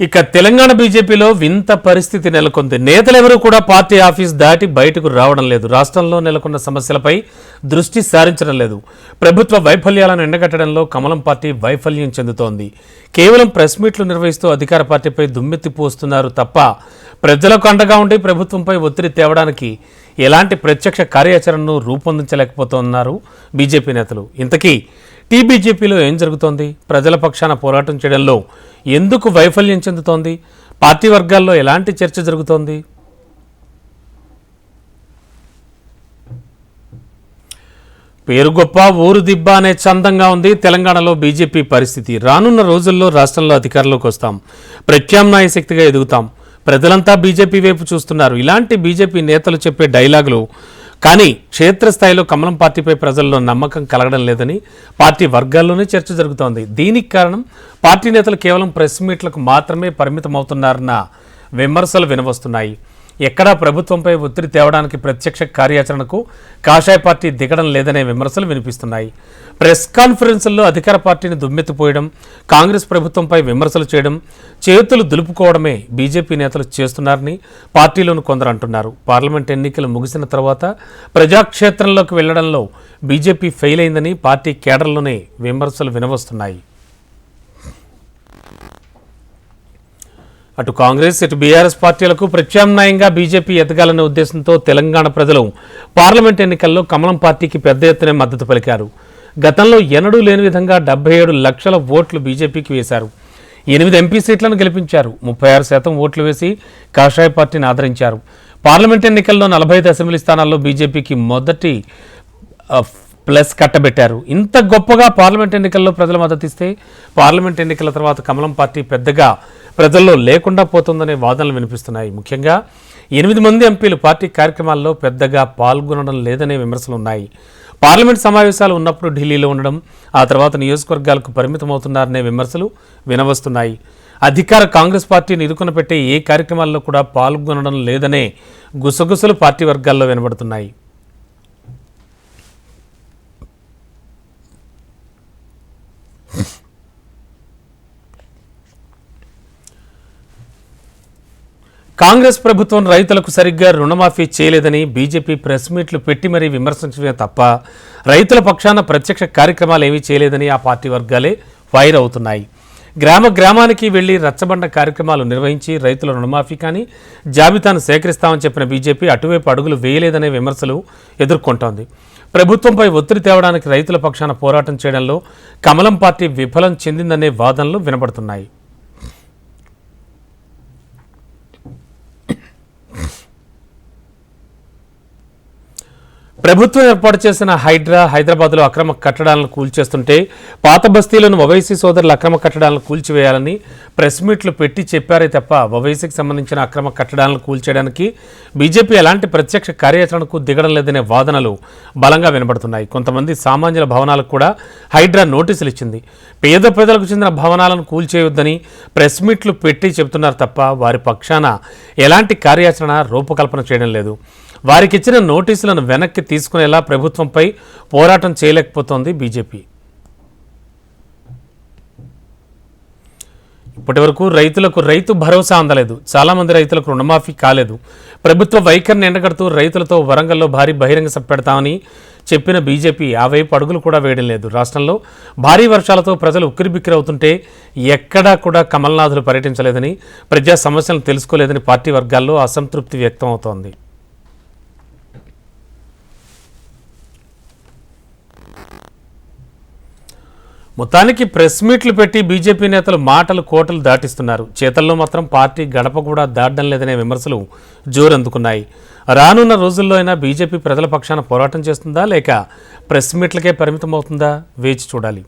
ఇక తెలంగాణ బీజేపీలో వింత పరిస్థితి నెలకొంది. నేతలెవరూ కూడా పార్టీ ఆఫీస్ దాటి బయటకు రావడం లేదు. రాష్ట్రంలో నెలకొన్న సమస్యలపై దృష్టి సారించడం లేదు. ప్రభుత్వ వైఫల్యాలను ఎండగట్టడంలో కమలం పార్టీ వైఫల్యం చెందుతోంది. కేవలం ప్రెస్ మీట్లు నిర్వహిస్తూ అధికార పార్టీపై దుమ్మెత్తి పోస్తున్నారు తప్ప ప్రజలకు అండగా ఉండి ప్రభుత్వంపై ఒత్తిడి తేవడానికి ఎలాంటి ప్రత్యక్ష కార్యాచరణను రూపొందించలేకపోతున్నారు బీజేపీ నేతలు. ఇంతకీ టీబీజేపీలో ఏం జరుగుతోంది? ప్రజల పక్షాన పోరాటం చేయడంలో ఎందుకు వైఫల్యం చెందుతోంది? పార్టీ వర్గాల్లో ఎలాంటి చర్చ జరుగుతోంది? పేరు గొప్ప ఊరు దిబ్బ అనే చందంగా ఉంది తెలంగాణలో బీజేపీ పరిస్థితి. రానున్న రోజుల్లో రాష్ట్రంలో అధికారంలోకి వస్తాం. ప్రత్యామ్నాయ శక్తిగా ఎదుగుతాం. ప్రజలంతా బీజేపీ వైపు చూస్తున్నారు. ఇలాంటి బీజేపీ నేతలు చెప్పే డైలాగులు కానీ క్షేత్రస్థాయిలో కమలం పార్టీపై ప్రజల్లో నమ్మకం కలగడం లేదని పార్టీ వర్గాల్లోనే చర్చ జరుగుతోంది. దీనికి కారణం పార్టీ నేతలు కేవలం ప్రెస్ మీట్లకు మాత్రమే పరిమితమవుతున్నారన్న విమర్శలు వినవస్తున్నాయి. ఎక్కడా ప్రభుత్వంపై ఒత్తిడి తేవడానికి ప్రత్యక్ష కార్యాచరణకు కాషాయ పార్టీ దిగడం లేదనే విమర్శలు వినిపిస్తున్నాయి. ప్రెస్ కాన్ఫరెన్సుల్లో అధికార పార్టీని దుమ్మెత్తిపోయడం కాంగ్రెస్ ప్రభుత్వంపై విమర్శలు చేయడం చేతులు దులుపుకోవడమే బీజేపీ నేతలు చేస్తున్నారని పార్టీలోని కొందరు అంటున్నారు. పార్లమెంట్ ఎన్నికలు ముగిసిన తర్వాత ప్రజాక్షేత్రంలోకి వెళ్ళడంలో బీజేపీ ఫెయిల్ అయిందని పార్టీ కేడర్లోనే విమర్శలు వినవస్తున్నాయి. అటు కాంగ్రెస్ ఇటు బీఆర్ఎస్ పార్టీలకు ప్రత్యామ్నాయంగా బీజేపీ ఎదగాలనే ఉద్దేశంతో తెలంగాణ ప్రజలు పార్లమెంట్ ఎన్నికల్లో కమలం పార్టీకి పెద్ద ఎత్తున మద్దతు పలికారు. గతంలో ఎన్నడూ లేని విధంగా డెబ్బై ఏడు లక్షల ఓట్లు బీజేపీకి వేశారు. ఎనిమిది ఎంపీ సీట్లను గెలిపించారు. ముప్పై ఆరు శాతం ఓట్లు వేసి కాషాయ పార్టీని ఆదరించారు. పార్లమెంట్ ఎన్నికల్లో నలభై ఐదు అసెంబ్లీ స్థానాల్లో బీజేపీకి మొదటి ప్లస్ కట్టబెట్టారు. ఇంత గొప్పగా పార్లమెంట్ ఎన్నికల్లో ప్రజల మద్దతు ఇస్తే పార్లమెంట్ ఎన్నికల తర్వాత కమలం పార్టీ పెద్దగా ప్రజల్లో లేకుండా పోతుందనే వాదనలు వినిపిస్తున్నాయి. ముఖ్యంగా ఎనిమిది మంది ఎంపీలు పార్టీ కార్యక్రమాల్లో పెద్దగా పాల్గొనడం లేదనే విమర్శలు ఉన్నాయి. పార్లమెంట్ సమావేశాలు ఉన్నప్పుడు ఢిల్లీలో ఉండడం ఆ తర్వాత నియోజకవర్గాలకు పరిమితమవుతున్నారనే విమర్శలు వినవస్తున్నాయి. అధికార కాంగ్రెస్ పార్టీని ఇరుకున పెట్టే ఏ కార్యక్రమాల్లో కూడా పాల్గొనడం లేదనే గుసగుసలు పార్టీ వర్గాల్లో వినబడుతున్నాయి. కాంగ్రెస్ ప్రభుత్వం రైతులకు సరిగ్గా రుణమాఫీ చేయలేదని బీజేపీ ప్రెస్ మీట్లు పెట్టి మరీ విమర్శించడమే తప్ప రైతుల పక్షాన ప్రత్యక్ష కార్యక్రమాలు ఏమీ చేయలేదని ఆ పార్టీ వర్గాలే ఫైర్ అవుతున్నాయి. గ్రామ గ్రామానికి వెళ్ళి రచ్చబండ కార్యక్రమాలు నిర్వహించి రైతుల రుణమాఫీ కానీ జాబితాను సేకరిస్తామని చెప్పిన బీజేపీ అటువైపు అడుగులు వేయలేదనే విమర్శలు ఎదుర్కొంటోంది. ప్రభుత్వంపై ఒత్తిడి తేవడానికి రైతుల పక్షాన పోరాటం చేయడంలో కమలం పార్టీ విఫలం చెందిందనే వాదనలు వినబడుతున్నాయి. ప్రభుత్వం ఏర్పాటు చేసిన హైడ్రా హైదరాబాద్లో అక్రమ కట్టడాలను కూల్చేస్తుంటే పాత బస్తీలను వవైసీ సోదరుల అక్రమ కట్టడాలను కూల్చివేయాలని ప్రెస్ మీట్లు పెట్టి చెప్పారే తప్ప ఓవైసీకి సంబంధించిన అక్రమ కట్టడాలను కూల్చేయడానికి బీజేపీ ఎలాంటి ప్రత్యక్ష కార్యాచరణకు దిగడం లేదనే వాదనలు బలంగా వినబడుతున్నాయి. కొంతమంది సామాన్యుల భవనాలకు కూడా హైడ్రా నోటీసులు ఇచ్చింది. పేద ప్రజలకు చెందిన భవనాలను కూల్చేయొద్దని ప్రెస్ మీట్లు పెట్టి చెబుతున్నారు తప్ప వారి పక్షాన ఎలాంటి కార్యాచరణ రూపకల్పన చేయడం లేదు. వారికి ఇచ్చిన నోటీసులను వెనక్కి తీసుకునేలా ప్రభుత్వంపై పోరాటం చేయలేకపోతోంది బీజేపీ. ఇప్పటి వరకు రైతులకు రైతు భరోసా అందలేదు. చాలామంది రైతులకు రుణమాఫీ కాలేదు. ప్రభుత్వ వైఖరిని ఎండగడుతూ రైతులతో వరంగల్లో భారీ బహిరంగ సభ పెడతామని చెప్పిన బీజేపీ ఆ వైపు అడుగులు కూడా వేయడం లేదు. రాష్ట్రంలో భారీ వర్షాలతో ప్రజలు ఉక్కిరిబిక్కిరి అవుతుంటే ఎక్కడా కూడా కమల్నాథులు పర్యటించలేదని ప్రజా సమస్యలను తెలుసుకోలేదని పార్టీ వర్గాల్లో అసంతృప్తి వ్యక్తం అవుతోంది మొత్తానికి ప్రెస్ మీట్లు పెట్టి బీజేపీ నేతలు మాటలు కోటలు దాటిస్తున్నారు. చేతల్లో మాత్రం పార్టీ గడప కూడా దాటడం లేదనే విమర్శలు జోరందుకున్నాయి. రానున్న రోజుల్లో అయినా బీజేపీ ప్రజల పక్షాన పోరాటం చేస్తుందా లేక ప్రెస్ మీట్లకే పరిమితం అవుతుందా వేచి చూడాలి.